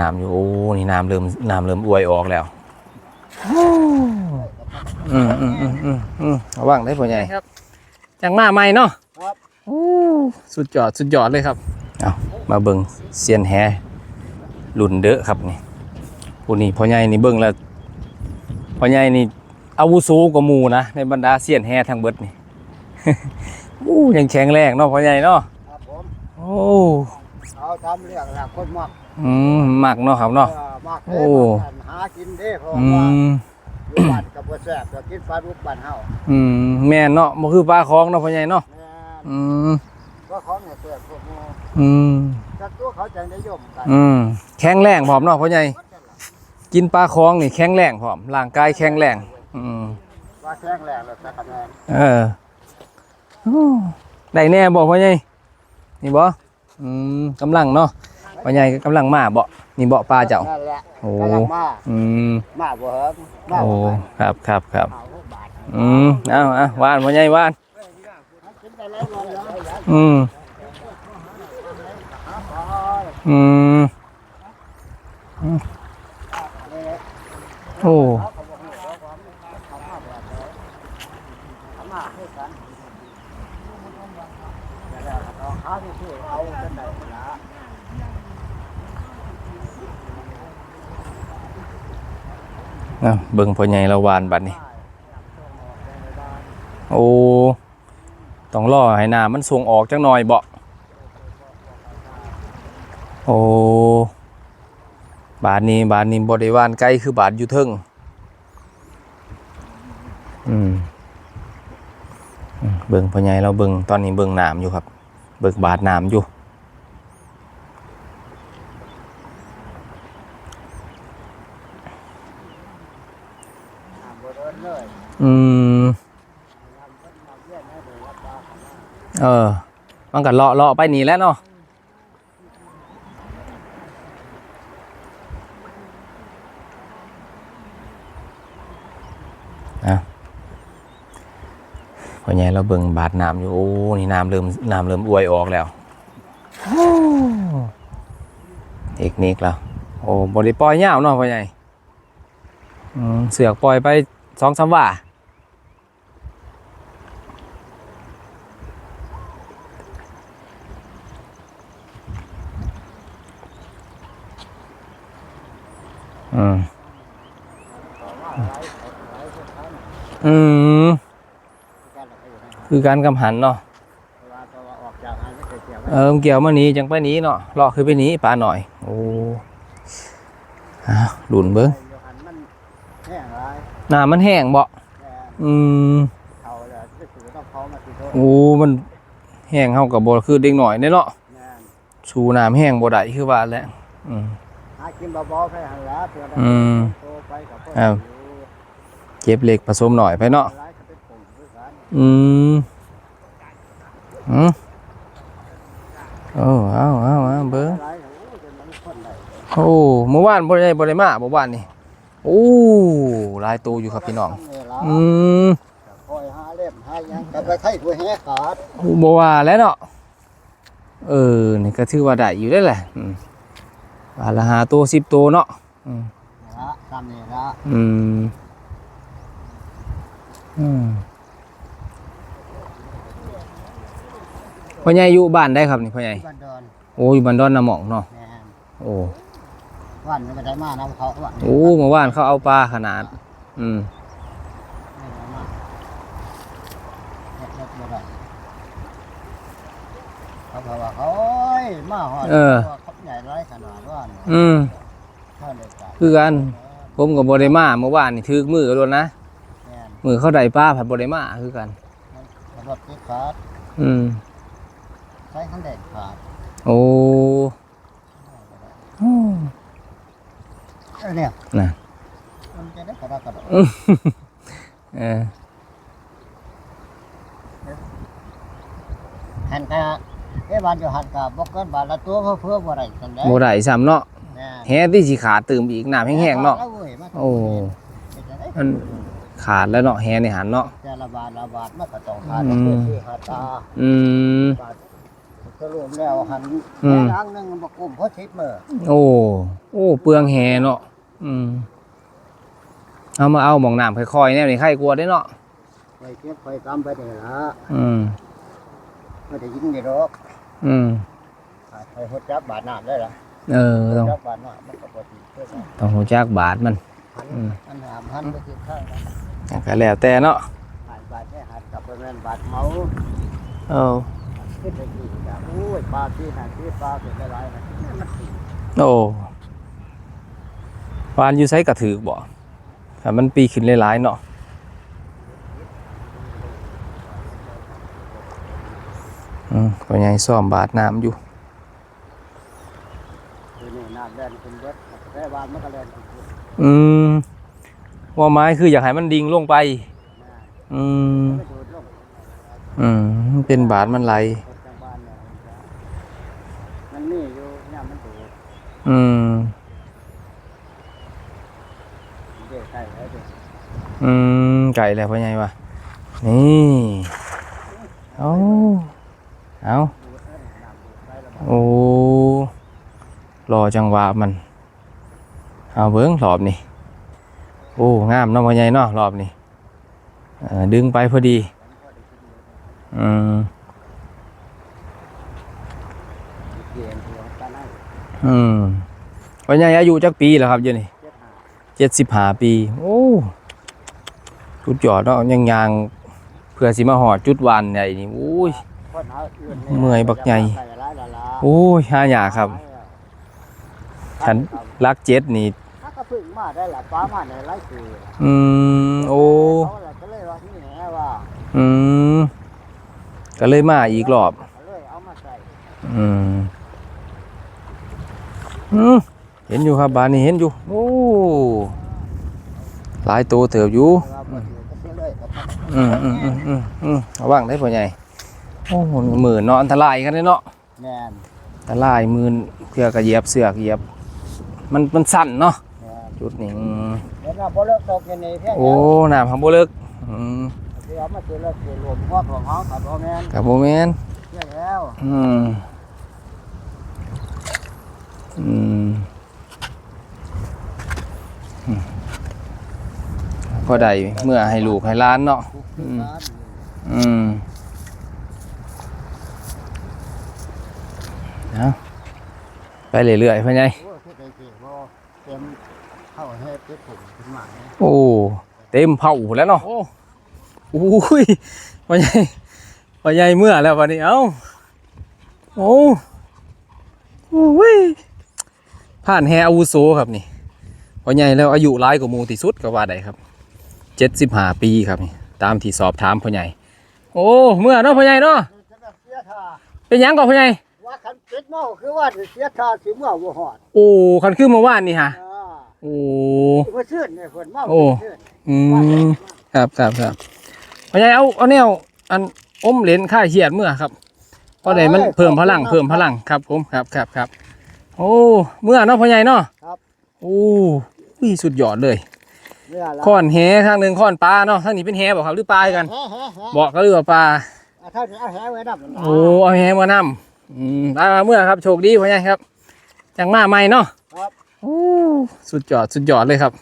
น้ำอยู่โอ้นี่น้ำเริ่มน้ำเริ่มอวยออกแล้วอืมอืมอืมอืมอืมระวังได้พ่อใหญ่ครับจังมาใหม่เนาะครับโอ้สุดยอดสุดยอดเลยครับเอามาเบิ่งเซียนแฮรุ่นเด้อครับนี่ผู้นี้พ่อใหญ่นี่เบิ่งแล้วพ่อใหญ่นี่อาวุโสกว่าหมู่นะในบรรดาเซียนแฮทั้งเบิดนี่อู้ยังแข็งแรงเนาะพ่อใหญ่เนาะครับผมโอ้เอาทำเรื่องละคนมัก อืมมักเนาะครับเนาะเออมักโอ้เด้มักหากินเด้เพราะอืว่ามอยู่บ้านกับบ่แซ่บก็กินปลาดุกบ้านเฮาอืมแม่นเนาะบ่คือปลาคลองเนาะพ่อใหญ่เนาะแม่นอืมว่าของเนี่ยแซ่บพวกหมูอืมถ้าตัวเขาจังได้ยมกันอืมแข็งแรงพร้อมเนาะพ่อใหญ่กินปลาคลองนี่แข็งแรงพร้อมร่างกายแข็งแรงอืมว่าแข็งแรงแล้วสักคะแนนเออโอ้ได้แน่บ่พ่อใหญ่นี่บ่อืมกำลังเนาะ พ่อใหญ่ก็กำลังมาบ่นี่บ่ปลาเจ้านั่นแหละโอ้กำลังมาอืมมาบ่เหิมมาโอ้บ่หาครับครับครับเอาหกบาทอืมเอาเอาวานพ่อใหญ่วานกินไปแล้วเลยนะอืมอืมอืมโอ้มาให้กันเอาหาที่ช่วยเอาจังได๋ล่ะ เอาเบิ่งพ่อใหญ่ละวานบัดนี้ โอ้ต้องรอให้น้ำมันส่งออกจังหน่อยบ่โอ้บาทนี้บาทนี้บ่ได้วานไกลคือบาทอยู่เทิงอืมอืมเบิ่งพ่อใหญ่เราเบิ่งตอนนี้เบิ่งน้ำอยู่ครับ เบิ่งบาทน้ำอยู่ น้ำบ่เดินเลย อืม เออ มันก็เลาะเลาะไปนี่แล้วเนาะอะพอใหญ่เราเบิ่งบาดน้ำอยู่ โอ้ นี่น้ำเริ่มน้ำเริ่มอวยออกแล้วเทคนิคแล้วโอ้บริปล่อยยาวเนาะพ่อใหญ่เสือกปล่อยไปสองสามว่า อืมอืมคือการกำหันเนาะว่าตัวออกจากงานไม่เคยเกี่ยวเออเกี่ยวมาหนี้จังไปหนี้เนาะเลาะคือไปหนี้ปลาหน่อย โอ้อ้าวหลุนเบิ้งหันมันแห้งร้ายน้ำมันแห้งบ่แม่อืมเขาเลยที่สุดต้องเขามาสิโทษโอ้ มันแห้งเฮากับบ่คือเด็กหน่อยเด้เนาะแม่นสูน้ำแห้งบ่ได้คือว่าแหละอืมหา กินเบาๆไปหันละเพื่อได้อืมโตไปกับพ่อครับเก็บเหล็กผสมหน่อยไปเนาะร้ายก็เป็นผงด้วยกันอืมอืมโอ้เอาเอาเอาเบิ้งร้ายก็โอ้ยจะมันคนไหนโอ้เมื่อวานบ่ได้บ่ได้มาเมื่อวานนี่โอ้หลายตัวอยู่ครับพี่น้องทำเวลาอืมคอยหาเล่มหาหยังกับไปไข่กูแหขาดบ่ว่าแล้วเนาะเออนี่ก็ถือว่าได้อยู่ได้แหละ อืมว่าละหาตัว10ตัวเนาะอืมละทำนี่ละอืมอืมพ่อใหญ่อยู่บ้านได้ครับนี่พ่อใหญ่บันดอนโอ้อยู่บ้านดอนนาหมองเนาะแม่นโอ้วันนี้ไม่ได้มาน้ำเขาวันโอ้เมื่อวานเขาเอาปลาขนาด อืมไม่ได้มาเฮ็ดเฮ็ดบ่ได้เขาบอกว่าโอ้ยมาหอดว่าเขาใหญ่ร้ายขนาดว่าเนี่ยอืมเท่าเลยจ้ะคือกันผมกับบไดมาเมื่อวานนี่ถือมือรถนะแม่นมือเขาได้ปลาผัดบไดมาคือกันรถติดขาดอืม ใช้ขันแดงขาดโอ้โอ้เออเนี่ยน่ะ มันจะได้กระดากกระโดดเออ หันกะ เอ้บานอยู่หันกะบ่เกินบาทละตัวเพื่อเพื่อบ่ได้กันได้โบได้ซ้ำเนาะแม่นแฮที่สีขาดตื่มอีกน้ำแห้งๆเนาะแล้วว้ยมาโอ้มันขาดแล้วเนาะแฮในหันเนาะแต่ละบาทละบาทมันก็ต้องขาดอืมเพื่อซื้อหาตาอืมบาทสรุปแล้วหันอืมแล้งหนึงบ่กุมเพราะทิพมื้อโอ้โอ้เปลืองแหเนาะอืมเอามาเอาหมองน้ำค่อยๆแน่นี่ใครกลัวได้เนาะไปเก็บไปกำไปนี่ล่ะอืมไม่ได้ยิงได้ดอก อืมไปหดจับบาดน้ำได้ล่ะเออต้องจับบาดน้ำมันก็บ่ติดเพื่อกันต้องหูจักบาทมันหันอืมอันหามหันไปทิศข้างนะก็แล้วแต่เนาะหันบาดแค่หันกลับไปแม่นบาดเมาเออขึ้นไปที่จ้ะโอ้ยปลาที่หันที่ปลาเป็นหลายๆนะมันติดโอ้วานอยู่ไซกระถือบ่ถ้ามันปีขึ้นหลายๆเนาะ พ่อใหญ่ซ่อมบาดน้ำอยู่อืมว่าไม้คืออยากให้มันดิ่งลงไป อืม อืม เป็นบาดมันไหลอืม อืม ไก่แล้วพ่อใหญ่วะนี่ โอ้ เอาดูดเอ้ยน้ำดูดใส่แล้วโอ้รอจังหวะมัน เอาเบิ้งรอบนี่โอ้งามเนาะพ่อใหญ่เนาะรอบนี่ดึงไปพอดี อืมเกียนตัวตาไนอืมพ่อใหญ่อายุจักปีแล้วครับเดี๋ยวนี้เจ็ดสิบห้าปี โอ้สุดยอดเนาะยังยางเพื่อสิมาหอดจุดวันใหญ่นี่โอ้ย เมื่อยบักใหญ่โอ้ยหาหยากครับฉันรักเจ็ดนี่ก็พึ่งมาได้ละป้ามาในไร่คืออืมโอ้ก็เลยว่าที่แหนว่าอืมก็เลยมาอีกรอบเลยเอามาใส่อืมอืมเห็นอยู่ครับบานนี้เห็นอยู่โอ้หลายตัวเติบอยู่แต่ว่าบ่ถือก็เสียเลยก็พักอืมอืมอืมอืมอืมระวังได้พ่อใหญ่ โอ้โหหมื่นเนาะอันตรายกันเลยเนาะแน่นอันตรายหมื่นเพื่อกระเหยียบเสือกเหยียบ มันมันสั่นเนาะแน่นจุดนี้อืมเห็นว่าบ่เลิกตกอย่างนี้เพียงโอ้น้ำฮัมโบเลิกอืมคือเอามาซื้อแล้วคือรวมพวกของเฮาครับบ่แม่นกับโบแมนเชื่อแล้วอืมอืม อืม พอได้เมื่อให้ลูกให้ร้านเนาะ อืม อืมเอาไป เรื่อยๆพ่อใหญ่โอ้ที่ใดสิบ่เต็มเข้าเฮ็ดที่ผมขึ้นมาเนี่ยโอ้เต็มเผาแล้วเนาะโอ้โอ้ยพ่อใหญ่พ่อใหญ่เมื่อแล้ววันนี้เอ้าโอ้โอ้ยผ่านแฮอาวุโสครับนี่พ่อใหญ่แล้วอายุร้ายกว่าหมูที่สุดก็ว่าได้ครับเจ็ดสิบห้าปีครับนี่ตามที่สอบถามพ่อใหญ่ โอ้เมื่อเนาะพ่อใหญ่เนาะจะแบบเสียท่าเป็นหยังก่อนพ่อใหญ่ ว่าคันเป็ดเมาคือว่าสิเสียท่าสิเมื่อบ่ฮอดโอ้คันขึ้นเมื่อวานนี่ฮะอ่าโอ้ บ่ชื่นเนี่ยเพิ่นเมาโอ้เพิ่นชื่นอืมครับครับครับพ่อใหญ่เอาเอาแนวอันอมเหรนค่ายเขียดเมื่อครับเพราะไหนมันเพิ่มพลังเพิ่มพลังครับผมครับครับครับโอ้เมื่อเนาะพ่อใหญ่เนาะครับโอ้อุ้ยสุดยอดเลยเมื่อละข้อนแหข้างหนึ่งข้อนปลาเนาะข้างนี้เป็นแหบอกครับหรือปลากัน แฮ่แฮ่แฮ่บอกก็เรือว่าปลา อะถ้าจะเอาแหไว้ดับมันโอ้เอาแหมานำ อืมได้มาเมื่อครับโชคดีพ่อใหญ่ครับจังมาใหม่เนาะครับ โอ้สุดยอดสุดยอดเลยครับ